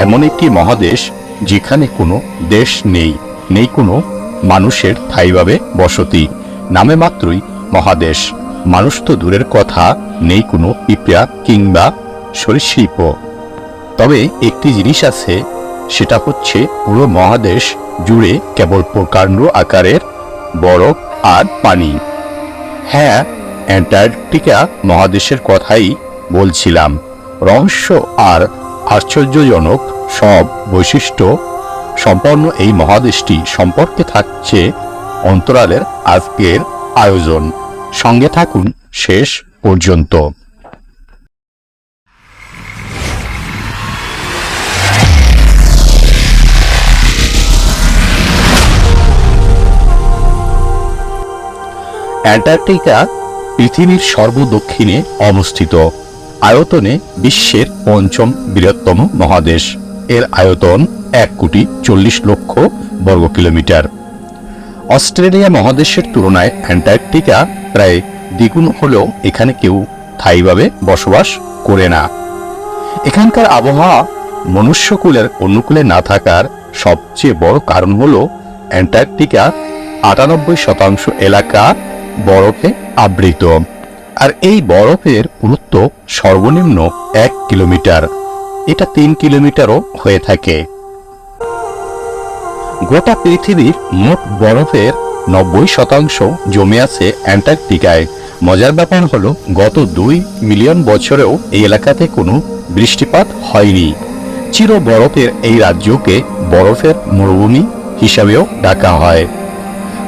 এমন একটি মহাদেশ যেখানে কোনো দেশ নেই নেই কোনো মানুষের স্থায়ীভাবে বসতি। নামে মাত্রই মহাদেশ। মানুষ তো দূরের কথা, নেই কোনো পিঁপড়া কিংবা সরীসৃপ। তবে একটি জিনিস আছে, সেটা হচ্ছে পুরো মহাদেশ জুড়ে কেবল প্রকাণ্ড আকারের বরফ আর পানি। হ্যাঁ অ্যান্টার্কটিকা মহাদেশের কথাই বলছিলাম। রহস্য আর আশ্চর্যজনক সব বৈশিষ্ট্য সম্পন্ন এই মহাদেশটি সম্পর্কে থাকছে অন্তরালের আজকের আয়োজন। সঙ্গে থাকুন শেষ পর্যন্ত। অ্যান্টার্কটিকা পৃথিবীর সর্বদক্ষিণে অবস্থিত। আয়তনে বিশ্বের পঞ্চম বৃহত্তম মহাদেশ। এর আয়তন এক কোটি চল্লিশ লক্ষ বর্গ কিলোমিটার। অস্ট্রেলিয়া মহাদেশের তুলনায় অ্যান্টার্কটিকা প্রায় দ্বিগুণ হলেও এখানে কেউ স্থায়ীভাবে বসবাস করে না। এখানকার আবহাওয়া মনুষ্যকুলের অনুকূলে না থাকার সবচেয়ে বড় কারণ হল অ্যান্টার্কটিকা আটানব্বই শতাংশ এলাকা বরফে আবৃত। আর এই বরফের পুরুত্ব সর্বনিম্ন এক কিলোমিটার। এটা তিন কিলোমিটারও হয়ে থাকে। গোটা পৃথিবীর মোট বরফের নব্বই শতাংশ জমে আছে অ্যান্টার্কটিকায়। মজার ব্যাপার হলো, গত দুই মিলিয়ন বছরেও এই এলাকাতে কোনো বৃষ্টিপাত হয়নি। চির বরফের এই রাজ্যকে বরফের মরুভূমি হিসাবেও ডাকা হয়।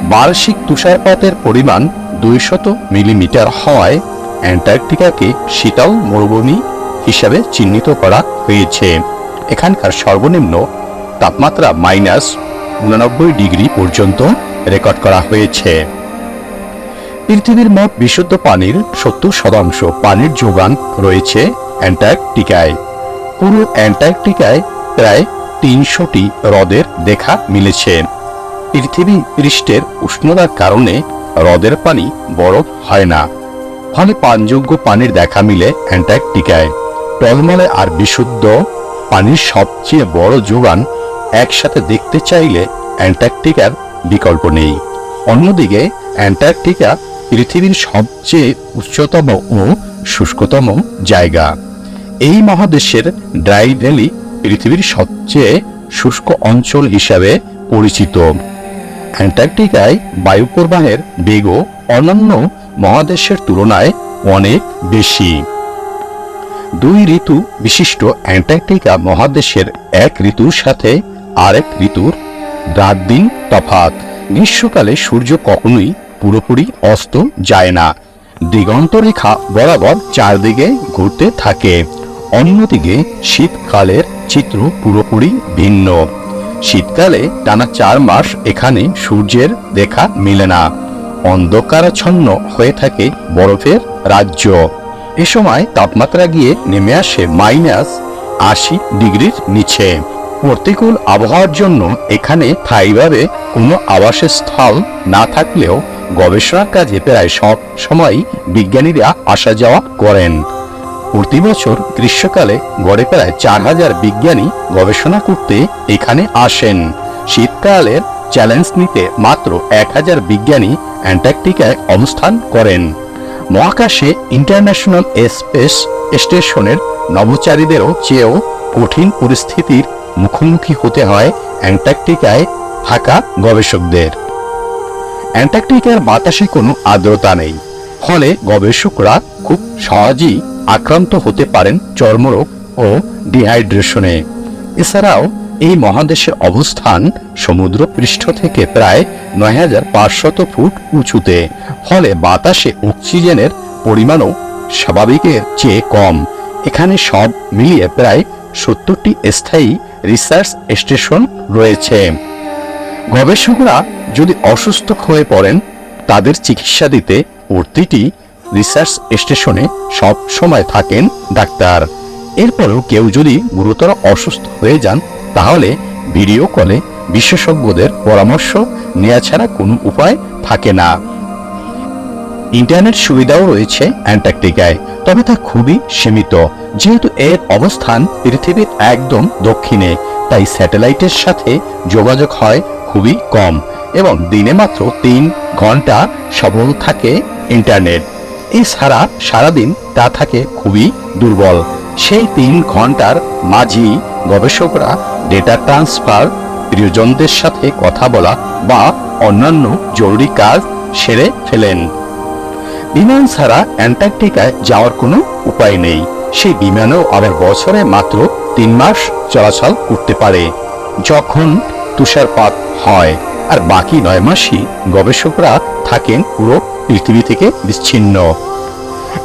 বার্ষিক তুষারপাতের পরিমাণ দুইশত মিলিমিটার হওয়ায় অ্যান্টার্কটিকাকে শীতল মরুভূমি হিসাবে চিহ্নিত করা হয়েছে। এখানকার সর্বনিম্ন তাপমাত্রা মাইনাস উননব্বই ডিগ্রি পর্যন্ত রেকর্ড করা হয়েছে। পৃথিবীর মোট বিশুদ্ধ পানির সত্তর শতাংশ পানির যোগান রয়েছে অ্যান্টার্কটিকায়। পুরো অ্যান্টার্কটিকায় প্রায় তিনশোটি হ্রদের দেখা মিলেছে। পৃথিবী পৃষ্ঠের উষ্ণতার কারণে হ্রদের পানি বরফ হয় না। ফলে পানযোগ্য পানির দেখা মিলে অ্যান্টার্কটিকায়। টলমলে আর বিশুদ্ধ পানির সবচেয়ে বড় যোগান একসাথে দেখতে চাইলে অ্যান্টার্কটিকার বিকল্প নেই। অন্যদিকে, অ্যান্টার্কটিকা পৃথিবীর সবচেয়ে উচ্চতম ও শুষ্কতম জায়গা। এই মহাদেশের ড্রাই ভ্যালি পৃথিবীর সবচেয়ে শুষ্ক অঞ্চল হিসাবে পরিচিত। অ্যান্টার্কটিকায় বায়ু প্রবাহের বেগও অন্যান্য মহাদেশের তুলনায় অনেক বেশি। দুই ঋতু বিশিষ্ট অ্যান্টার্কটিকা মহাদেশের এক ঋতুর সাথে আরেক ঋতুর রাত দিন তফাত গ্রীষ্মকালে সূর্য কখনোই পুরোপুরি অস্ত যায় না। দিগন্তরেখা বরাবর চারদিকে ঘুরতে থাকে। অন্যদিকে শীতকালের চিত্র পুরোপুরি ভিন্ন। শীতকালে টানা চার মাস এখানে সূর্যের দেখা মেলে না। অন্ধকারাচ্ছন্ন হয়ে থাকে বরফের রাজ্য। এ সময় তাপমাত্রা গিয়ে নেমে আসে মাইনাস আশি ডিগ্রির নিচে। প্রতিকূল আবহাওয়ার জন্য এখানে স্থায়ীভাবে কোনো আবাসের স্থল না থাকলেও গবেষণার কাজে প্রায় সব সময় বিজ্ঞানীরা আসা যাওয়া করেন। প্রতি বছর গ্রীষ্মকালে গড়ে প্রায় চার হাজার বিজ্ঞানী গবেষণা করতে এখানে আসেন। শীতকালের চ্যালেঞ্জ নিতে মাত্র এক হাজার বিজ্ঞানী অ্যান্টার্কটিকায় অবস্থান করেন। মহাকাশে ইন্টারন্যাশনাল স্পেস স্টেশনের নভোচারীদেরও চেয়েও কঠিন পরিস্থিতির মুখোমুখি হতে হয় অ্যান্টার্কটিকায় থাকা গবেষকদের। অ্যান্টার্কটিকার বাতাসে কোনো আর্দ্রতা নেই। ফলে গবেষকরা খুব সহজেই আক্রান্ত হতে পারেন চর্মরোগ ও ডিহাইড্রেশনে। এছাড়াও এই মহাদেশের অবস্থান সমুদ্র পৃষ্ঠ থেকে প্রায় নয় হাজার পাঁচশত ফুট উঁচুতে, ফলে বাতাসে অক্সিজেনের পরিমাণও স্বাভাবিকের চেয়ে কম। এখানে সব মিলিয়ে প্রায় সত্তরটি স্থায়ী রিসার্চ স্টেশন রয়েছে। গবেষকরা যদি অসুস্থ হয়ে পড়েন, তাদের চিকিৎসা দিতে প্রতিটি রিসার্চ স্টেশনে সব সময় থাকেন ডাক্তার। এরপরেও কেউ যদি গুরুতর অসুস্থ হয়ে যান, তাহলে ভিডিও কলে বিশেষজ্ঞদের পরামর্শ নেওয়া ছাড়া কোনো উপায় থাকে না। ইন্টারনেট সুবিধাও রয়েছে অ্যান্টার্কটিকায়, তবে তা খুবই সীমিত। যেহেতু এর অবস্থান পৃথিবীর একদম দক্ষিণে, তাই স্যাটেলাইটের সাথে যোগাযোগ হয় খুবই কম এবং দিনে মাত্র তিন ঘণ্টা সবল থাকে ইন্টারনেট। এছাড়া সারাদিন তা থাকে খুবই দুর্বল। সেই তিন ঘণ্টার মাঝি গবেষকরা ডেটা ট্রান্সফার প্রিয়জনদের সাথে কথা বলা বা অন্যান্য জরুরি কাজ সেরে ফেলেন। বিমান ছাড়া অ্যান্টার্কটিকায় যাওয়ার কোনো উপায় নেই। সেই বিমানও আবার বছরে মাত্র তিন মাস চলাচল করতে পারে। যখন তুষারপাত হয় আর বাকি নয় মাসই গবেষকরা থাকেন পুরো পৃথিবী থেকে বিচ্ছিন্ন।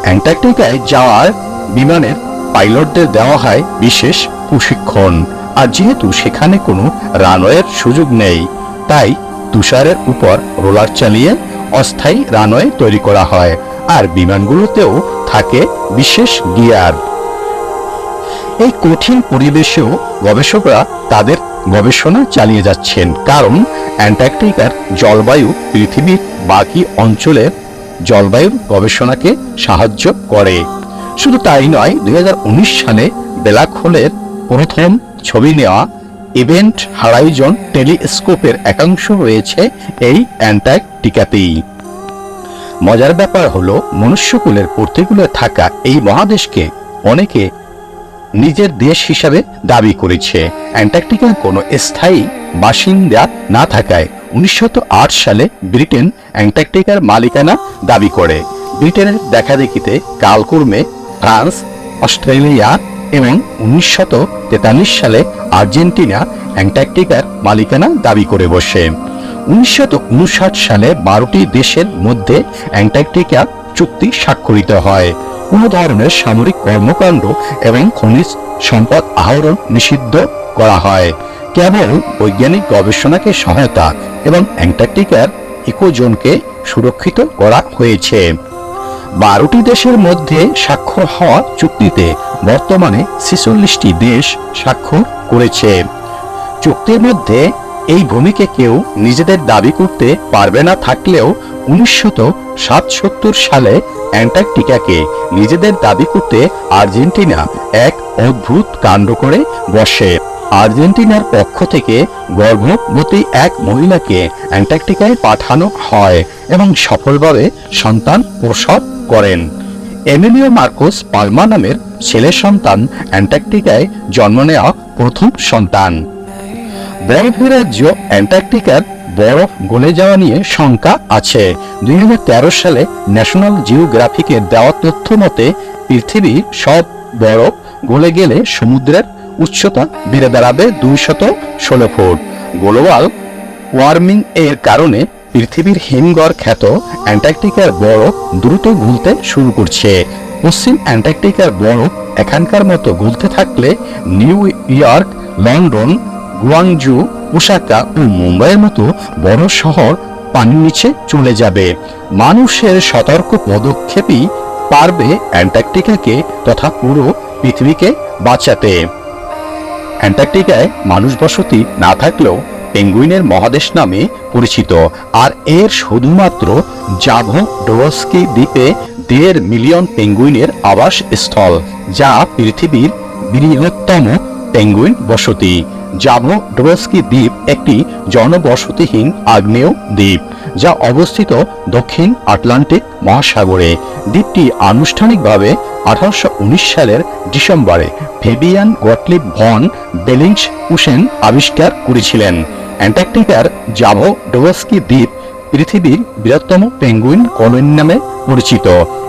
অ্যান্টার্কটিকায় যাওয়ার বিমানের পাইলটদের দেওয়া হয় বিশেষ প্রশিক্ষণ। আর যেহেতু সেখানে কোনো রানওয়ের সুযোগ নেই, তাই তুষারের উপর রোলার চালিয়ে অস্থায়ী রানওয়ে তৈরি করা হয় আর বিমানগুলোতেও থাকে বিশেষ গিয়ার। এই কঠিন পরিবেশেও গবেষকরা তাদের গবেষণা চালিয়ে যাচ্ছেন। কারণ অ্যান্টার্কটিকার জলবায়ু পৃথিবীর বাকি অঞ্চলের জলবায়ুর গবেষণাকে সাহায্য করে। শুধু তাই নয়, দুই সালে ব্ল্যাক হোলের প্রথম ছবি নেওয়া ইভেন্ট হারাইজন টেলিস্কোপের একাংশ রয়েছে এই অ্যান্টার্কটিকাতেই। মজার ব্যাপার হলো, মনুষ্যকুলের প্রতিকূলে থাকা এই মহাদেশকে অনেকে নিজের দেশ হিসাবে দাবি করেছে। অ্যান্টার্কটিকার কোনো স্থায়ী বাসিন্দা না থাকায় উনিশশো সালে ব্রিটেন অ্যান্টার্কটিকার মালিকানা দাবি করে। ব্রিটেনের দেখাদেখিতে কালক্রমে ফ্রান্স, অস্ট্রেলিয়া এবং উনিশশো সালে আর্জেন্টিনা অ্যান্টার্কটিকার মালিকানা দাবি করে বসে। উনিশশো উনষাট সালে বারোটি দেশের মধ্যে অ্যান্টার্কটিকা চুক্তি স্বাক্ষরিত হয়। কোনো ধরনের সামরিক কর্মকাণ্ড এবং খনিজ সম্পদ আহরণ নিষিদ্ধ করা হয়। কেবল বৈজ্ঞানিক গবেষণাকে সহায়তা এবং অ্যান্টার্কটিকার ইকোজোনকে সুরক্ষিত করা হয়েছে। বারোটি দেশের মধ্যে স্বাক্ষর হওয়া চুক্তিতে বর্তমানে ছেচল্লিশটি দেশ স্বাক্ষর করেছে। চুক্তির মধ্যে এই ভূমিকে কেউ নিজেদের দাবি করতে পারবে না থাকলেও উনিশশো সালে অ্যান্টার্কটিকাকে নিজেদের দাবি করতে আর্জেন্টিনা এক অদ্ভুত কাণ্ড করে বসে। আর্জেন্টিনার পক্ষ থেকে গর্ভবতী এক মহিলাকে অ্যান্টার্কটিকায় পাঠানো হয় এবং সফলভাবে সন্তান প্রসব করেন। এমিলিও মার্কোস পালমা নামের ছেলে সন্তান অ্যান্টার্কটিকায় জন্ম নেওয়া প্রথম সন্তান। বরফের রাজ্য অ্যান্টার্কটিকার বরফ গলে যাওয়া নিয়ে শঙ্কা আছে। দুই হাজার তেরো সালে ন্যাশনাল জিওগ্রাফিকের দেওয়া তথ্য মতে, পৃথিবীর সব বরফ গলে গেলে সমুদ্রের উচ্চতা বেড়ে দাঁড়াবে দুইশত ষোলো ফুট। গ্লোবাল ওয়ার্মিং এর কারণে পৃথিবীর হিমঘর খ্যাত অ্যান্টার্কটিকার বরফ দ্রুত গুলতে শুরু করছে। পশ্চিম অ্যান্টার্কটিকার বরফ এখানকার মতো গুলতে থাকলে New York, London Guangzhou, Osaka ও মুম্বাইয়ের মতো বড় শহর পানির নিচে চলে যাবে। মানুষের সতর্ক পদক্ষেপই পারবে অ্যান্টার্কটিকাকে তথা পুরো পৃথিবীকে বাঁচাতে। অ্যান্টার্কটিকায় মানুষ বসতি না থাকলেও পেঙ্গুইনের মহাদেশ নামে পরিচিত। আর এর শুধুমাত্র জাভো ডোরস্কি দ্বীপে দেড় মিলিয়ন পেঙ্গুইনের আবাস স্থল যা পৃথিবীর বৃহত্তম পেঙ্গুইন বসতি। জাভো ডোরস্কি দ্বীপ একটি জনবসতিহীন আগ্নেয় দ্বীপ, যা অবস্থিত দক্ষিণ আটলান্টিক মহাসাগরে। দ্বীপটি আনুষ্ঠানিকভাবে আঠারোশো সালের ডিসেম্বরে Fabian Gottlieb von Bellingshausen আবিষ্কার করেছিলেন। অ্যান্টার্কটিকার জাভো ডোরস্কি দ্বীপ পৃথিবীর বৃহত্তম পেঙ্গুইন কলোনি নামে পরিচিত।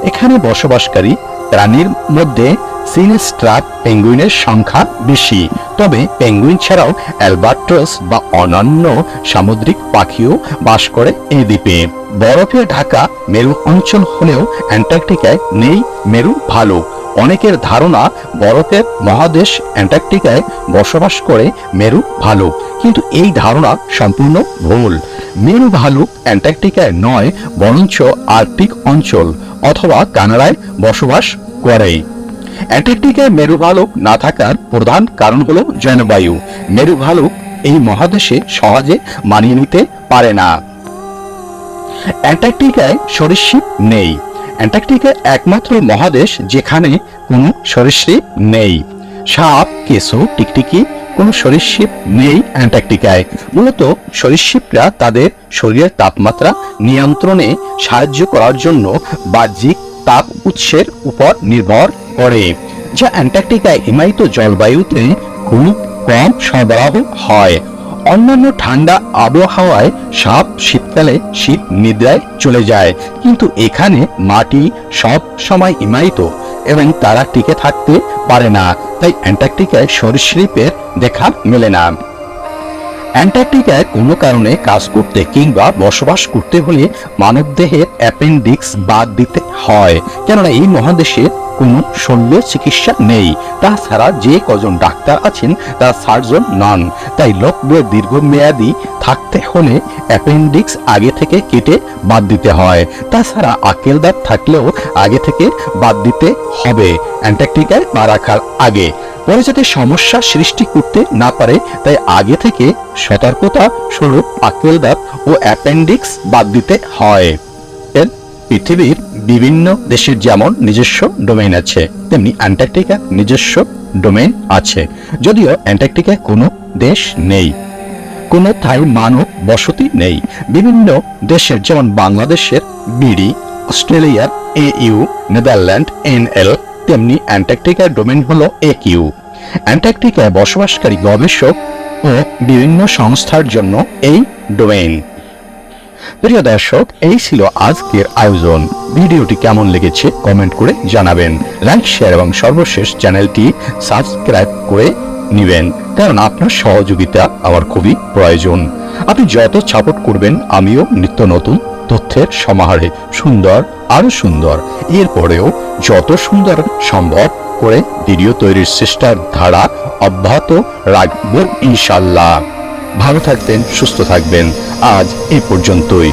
এখানে বসবাসকারী প্রাণীর মধ্যে সিনেস্ট্রাট পেঙ্গুইনের সংখ্যা বেশি। তবে পেঙ্গুইন ছাড়াও অ্যালবাট্রস বা অন্যান্য সামুদ্রিক পাখিও বাস করে এই দ্বীপে। বরফে ঢাকা মেরু অঞ্চল হলেও অ্যান্টার্কটিকায় নেই মেরু ভালুক অনেকের ধারণা বরফের মহাদেশ অ্যান্টার্কটিকায় বসবাস করে মেরু ভালুক কিন্তু এই ধারণা সম্পূর্ণ ভুল। মেরু ভালুক অ্যান্টার্কটিকায় নয়, বরঞ্চ আর্কটিক অঞ্চল অথবা কানাডায় বসবাস করে অ্যান্টার্কটিকায় মেরু ভালুক না থাকার প্রধান কারণ হলো জলবায়ু মেরু ভালুক এই মহাদেশে সহজে মানিয়ে নিতে পারে না। অ্যান্টার্কটিকায় সরীসৃপ নেই। অ্যান্টার্কটিকা একমাত্র মহাদেশ যেখানে কোনো সরীসৃপ নেই। সাপ, কেঁচো, টিকটিকি, কোনো সরীসৃপ নেই অ্যান্টার্কটিকায়। মূলত সরীসৃপরা তাদের শরীরের তাপমাত্রা নিয়ন্ত্রণে সাহায্য করার জন্য বাহ্যিক তাপ উৎসের উপর নির্ভর করে যা অ্যান্টার্কটিকায় হিমায়িত জলবায়ুতে খুব কম সরবরাহ হয়। অন্যান্য ঠান্ডা আবহাওয়ায় সাপ শীতকালে শীত নিদ্রায় চলে যায়। কিন্তু এখানে মাটি সব সময় হিমায়িত এবং তারা টিকে থাকতে পারে না। তাই অ্যান্টার্কটিকায় সরীসৃপের দেখা মেলে না। অ্যান্টার্কটিকায় কোনো কারণে কাজ করতে কিংবা বসবাস করতে হলে মানবদেহের অ্যাপেন্ডিক্স বাদ দিতে হয়। কেননা এই মহাদেশে কোনো শল্য চিকিৎসা নেই। তাছাড়া যে কজন ডাক্তার আছেন, তারা সার্জন নন। তাই লোকদের দীর্ঘমেয়াদী থাকতে হলে অ্যাপেন্ডিক্স আগে থেকে কেটে বাদ দিতে হয়। তাছাড়া আকেল দাঁত থাকলেও আগে থেকে বাদ দিতে হবে। অ্যান্টার্কটিকায় পা রাখার আগে। পরে যাতে সমস্যা সৃষ্টি করতে না পারে, তাই আগে থেকে সতর্কতা স্বরূপ আকেল ও অ্যাপেন্ডিক্স বাদ দিতে হয়। পৃথিবীর বিভিন্ন দেশের যেমন নিজস্ব ডোমেইন আছে, তেমনি অ্যান্টার্কটিকার নিজস্ব ডোমেইন আছে। যদিও অ্যান্টার্কটিকায় কোনো দেশ নেই, কোনো থাই মানব বসতি নেই। বিভিন্ন দেশের যেমন বাংলাদেশের বিডি, অস্ট্রেলিয়ার A U Netherland N L তেমনি অ্যান্টার্কটিকার ডোমেন হলো এ কিউ অ্যান্টার্কটিকায় বসবাসকারী গবেষক ও বিভিন্ন সংস্থার জন্য এই ডোমেইন প্রিয় দর্শক, এই ছিল আজকের আয়োজন। ভিডিওটি কেমন লেগেছে কমেন্ট করে জানাবেন। লাইক, শেয়ার এবং সর্বশেষ চ্যানেলটি সাবস্ক্রাইব করে নিবেন কারণ আপনার সহযোগিতা আমার খুবই প্রয়োজন। আপনি যত সাপোর্ট করবেন, আমিও নিত্য নতুন তথ্যের সমাহারে সুন্দর আরও সুন্দর। এরপরেও যত সুন্দর সম্ভব করে ভিডিও তৈরির চেষ্টার ধারা অব্যাহত রাখব ইনশাল্লাহ ভালো থাকবেন সুস্থ থাকবেন। আজ এই পর্যন্তই।